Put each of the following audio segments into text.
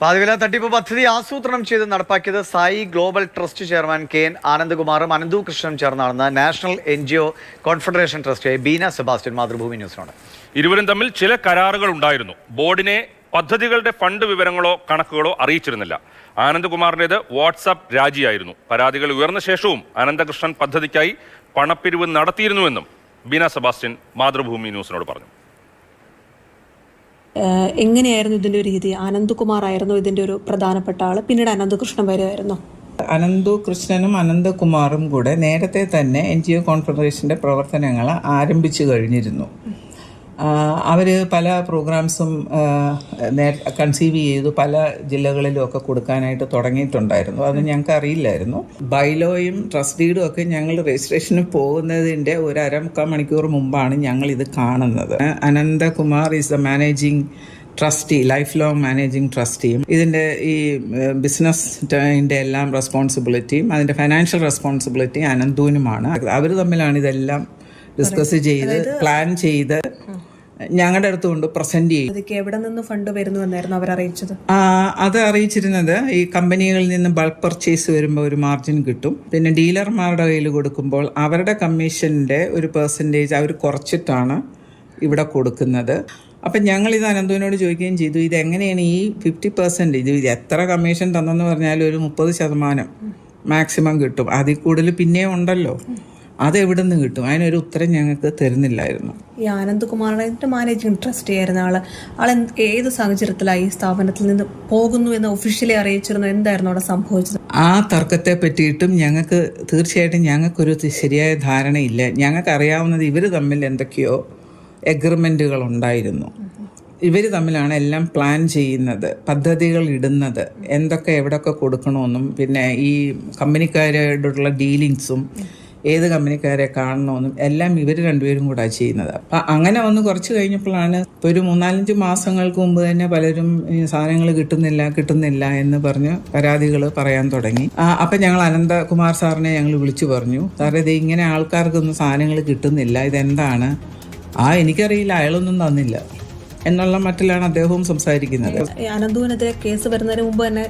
പാതിവില തട്ടിപ്പ് പദ്ധതി ആസൂത്രണം ചെയ്ത് നടപ്പാക്കിയത് Sai global trust chairman K N ആനന്ദകുമാറും Ananthu കൃഷ്ണനും ചേർന്നാണെന്ന് national N G O confederation trust Beena Sebastian Mathrubhumi ന്യൂസിനോട്. ഇരുവരും തമ്മിൽ ചില കരാറുകൾ ഉണ്ടായിരുന്നു. ബോർഡിനെ പദ്ധതികളുടെ ഫണ്ട് വിവരങ്ങളോ കണക്കുകളോ അറിയിച്ചിരുന്നില്ല. ആനന്ദകുമാറിന്റെത് വാട്സാപ്പ് രാജിയായിരുന്നു. പരാതികൾ ഉയർന്ന ശേഷവും അനന്തകൃഷ്ണൻ പദ്ധതിക്കായി പണപ്പിരിവ് നടത്തിയിരുന്നുവെന്നും ബീന സെബാസ്റ്റ്യൻ മാതൃഭൂമി ന്യൂസിനോട് പറഞ്ഞു. എങ്ങനെയായിരുന്നു ഇതിന്റെ ഒരു രീതി? അനന്തകുമാർ ആയിരുന്നു ഇതിന്റെ ഒരു പ്രധാനപ്പെട്ട ആൾ. പിന്നീട് അനന്തകൃഷ്ണൻ വരുമായിരുന്നു അനന്തു കൃഷ്ണനും അനന്തകുമാറും കൂടെ നേരത്തെ തന്നെ എൻ ജി ഒ കോൺഫെഡറേഷന്റെ പ്രവർത്തനങ്ങൾ ആരംഭിച്ചു കഴിഞ്ഞിരുന്നു. അവർ പല പ്രോഗ്രാംസും കൺസീവ് ചെയ്തു പല ജില്ലകളിലും ഒക്കെ കൊടുക്കാനായിട്ട് തുടങ്ങിയിട്ടുണ്ടായിരുന്നു. അത് ഞങ്ങൾക്ക് അറിയില്ലായിരുന്നു. ബൈലോയും ട്രസ്റ്റ് ഡീഡും ഒക്കെ ഞങ്ങൾ രജിസ്ട്രേഷന് പോകുന്നതിന്റെ ഒരു അരമുക്കാൽ മണിക്കൂർ മുമ്പാണ് ഞങ്ങൾ ഇത് കാണുന്നത്. Ananthakumar is the managing trustee lifelong managing ട്രസ്റ്റിയും ഇതിന്റെ ഈ ബിസിനസ്സിന്റെ എല്ലാം റെസ്പോൺസിബിലിറ്റിയും അതിന്റെ ഫൈനാൻഷ്യൽ റെസ്പോൺസിബിലിറ്റി അനന്തുവിനുമാണ് അവർ തമ്മിലാണ് ഇതെല്ലാം ഡിസ്കസ് ചെയ്ത് പ്ലാൻ ചെയ്ത് ഞങ്ങളുടെ അടുത്ത് കൊണ്ട് പ്രസന്റ് ചെയ്യും. അതൊക്കെ എവിടെ നിന്ന് ഫണ്ട് വരുന്നു എന്നായിരുന്നു അവർ അറിയിച്ചത്? ആ, അത് അറിയിച്ചിരുന്നത് ഈ കമ്പനികളിൽ നിന്ന് ബൾക്ക് പർച്ചേസ് വരുമ്പോൾ ഒരു മാർജിൻ കിട്ടും. പിന്നെ ഡീലർമാരുടെ കയ്യിൽ കൊടുക്കുമ്പോൾ അവരുടെ കമ്മീഷന്റെ ഒരു പെർസെന്റേജ് അവർ കുറച്ചിട്ടാണ് ഇവിടെ കൊടുക്കുന്നത്. അപ്പം ഞങ്ങൾ ഇത് അനന്തുവിനോട് ചോദിക്കുകയും ചെയ്തു ഇത് എങ്ങനെയാണ് ഈ ഫിഫ്റ്റി പെർസെന്റ് ഇത് ഇത് എത്ര കമ്മീഷൻ തന്നെന്ന് പറഞ്ഞാൽ ഒരു മുപ്പത് ശതമാനം മാക്സിമം കിട്ടും. അതിൽ കൂടുതൽ പിന്നെയും ഉണ്ടല്ലോ. അത് എവിടെ നിന്ന് കിട്ടും? അതിനൊരു ഉത്തരം ഞങ്ങൾക്ക് തരുന്നില്ലായിരുന്നു. ഈ ആനന്ദകുമാറിന്റെ മാനേജിങ് ട്രസ്റ്റ് ആയിരുന്ന ആൾ ആൾ ഏത് സാഹചര്യത്തിലായി ഈ സ്ഥാപനത്തിൽ നിന്ന് പോകുന്നു എന്ന് ഒഫീഷ്യലി അറിയിച്ചിരുന്നു? എന്തായിരുന്നു അവിടെ സംഭവിച്ചത്? ആ തർക്കത്തെ പറ്റിയിട്ടും ഞങ്ങൾക്ക് തീർച്ചയായിട്ടും ഞങ്ങൾക്കൊരു ശരിയായ ധാരണയില്ല. ഞങ്ങൾക്ക് അറിയാവുന്നത് ഇവർ തമ്മിൽ എന്തൊക്കെയോ എഗ്രിമെന്റുകൾ ഉണ്ടായിരുന്നു. ഇവർ തമ്മിലാണ് എല്ലാം പ്ലാൻ ചെയ്യുന്നത് പദ്ധതികൾ ഇടുന്നത് എന്തൊക്കെ എവിടെയൊക്കെ കൊടുക്കണമെന്നും പിന്നെ ഈ കമ്പനിക്കാരോടുള്ള ഡീലിങ്സും ഏത് കമ്പനിക്കാരെ കാണണമെന്നും എല്ലാം ഇവർ രണ്ടുപേരും കൂടെ ചെയ്യുന്നത്. അപ്പം അങ്ങനെ ഒന്ന് കുറച്ച് കഴിഞ്ഞപ്പോഴാണ് ഒരു മൂന്നാലഞ്ച് മാസങ്ങൾക്ക് മുമ്പ് തന്നെ പലരും സാധനങ്ങൾ കിട്ടുന്നില്ല കിട്ടുന്നില്ല എന്ന് പറഞ്ഞ് പരാതികൾ പറയാൻ തുടങ്ങി. അപ്പം ഞങ്ങൾ അനന്തകുമാർ സാറിനെ ഞങ്ങൾ വിളിച്ചു പറഞ്ഞു. സാറേ ഇത് ഇങ്ങനെ ആൾക്കാർക്കൊന്നും സാധനങ്ങൾ കിട്ടുന്നില്ല. ഇതെന്താണ്? ആ എനിക്കറിയില്ല. അയാളൊന്നും തന്നില്ല. എന്നുള്ള മട്ടിലാണ് അദ്ദേഹവും സംസാരിക്കുന്നത്. ഈ അനന്തുവിനെതിരെ കേസ് വരുന്നതിന് മുമ്പ് തന്നെ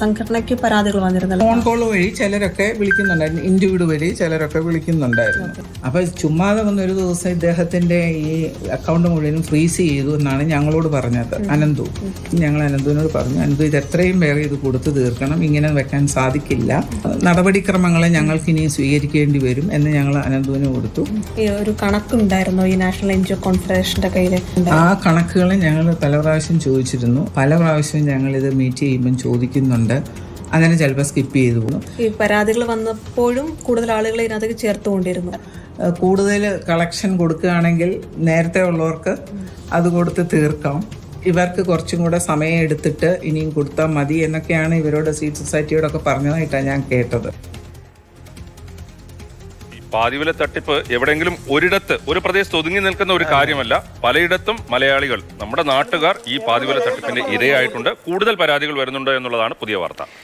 സംഘടനയ്ക്ക് പരാതികൾ വന്നിരുന്നല്ലോ. ഫോൺ കോൾ വഴി ചിലരൊക്കെ വിളിക്കുന്നുണ്ടായിരുന്നു. ഇൻഡിവിഡ് വഴി ചിലരൊക്കെ വിളിക്കുന്നുണ്ടായിരുന്നു. അപ്പൊ ചുമ്മാതെ വന്ന ഒരു ദിവസം ഇദ്ദേഹത്തിന്റെ ഈ അക്കൗണ്ട് മുഴുവനും ഫ്രീസ് ചെയ്തു എന്നാണ് ഞങ്ങളോട് പറഞ്ഞത്. അനന്തു. ഞങ്ങൾ അനന്തുവിനോട് പറഞ്ഞു അനന്തു ഇത് എത്രയും വേറെ ഇത് കൊടുത്തു തീർക്കണം. ഇങ്ങനെ വെക്കാൻ സാധിക്കില്ല. നടപടിക്രമങ്ങളെ ഞങ്ങൾക്ക് ഇനി സ്വീകരിക്കേണ്ടി വരും എന്ന് ഞങ്ങൾ അനന്തുവിന് കൊടുത്തു. ഒരു കണക്കുണ്ടായിരുന്നു ഈ നാഷണൽ എൻ ജി ഒ കോൺഫെഡറേഷന്റെ കയ്യിൽ ആ കണക്കുകൾ ഞങ്ങൾ പല പ്രാവശ്യം ചോദിച്ചിരുന്നു. പല പ്രാവശ്യം ഞങ്ങൾ ഇത് മീറ്റ് ചെയ്യുമ്പം ചോദിക്കുന്നുണ്ട്. അങ്ങനെ ചിലപ്പോൾ സ്കിപ്പ് ചെയ്തു പോകും. ഈ പരാതികൾ വന്നപ്പോഴും കൂടുതൽ ആളുകളെ ഇതിനകത്തേക്ക് ചേർത്തുകൊണ്ടിരുന്നു. കൂടുതൽ കളക്ഷൻ കൊടുക്കുകയാണെങ്കിൽ നേരത്തെ ഉള്ളവർക്ക് അത് കൊടുത്ത് തീർക്കാം. ഇവർക്ക് കുറച്ചും കൂടെ സമയം എടുത്തിട്ട് ഇനിയും കൊടുത്താൽ മതി എന്നൊക്കെയാണ് ഇവരോട് സീറ്റ് സൊസൈറ്റിയോടൊക്കെ പറഞ്ഞതായിട്ടാണ് ഞാൻ കേട്ടത്. പാതിവില തട്ടിപ്പ് എവിടെയെങ്കിലും ഒരിടത്ത് ഒരു പ്രദേശത്ത് ഒതുങ്ങി നിൽക്കുന്ന ഒരു കാര്യമല്ല. പലയിടത്തും മലയാളികൾ നമ്മുടെ നാട്ടുകാർ ഈ പാതിവില തട്ടിപ്പിന്റെ ഇരയായിട്ടുണ്ട്. കൂടുതൽ പരാതികൾ വരുന്നുണ്ട് എന്നുള്ളതാണ് പുതിയ വാർത്ത.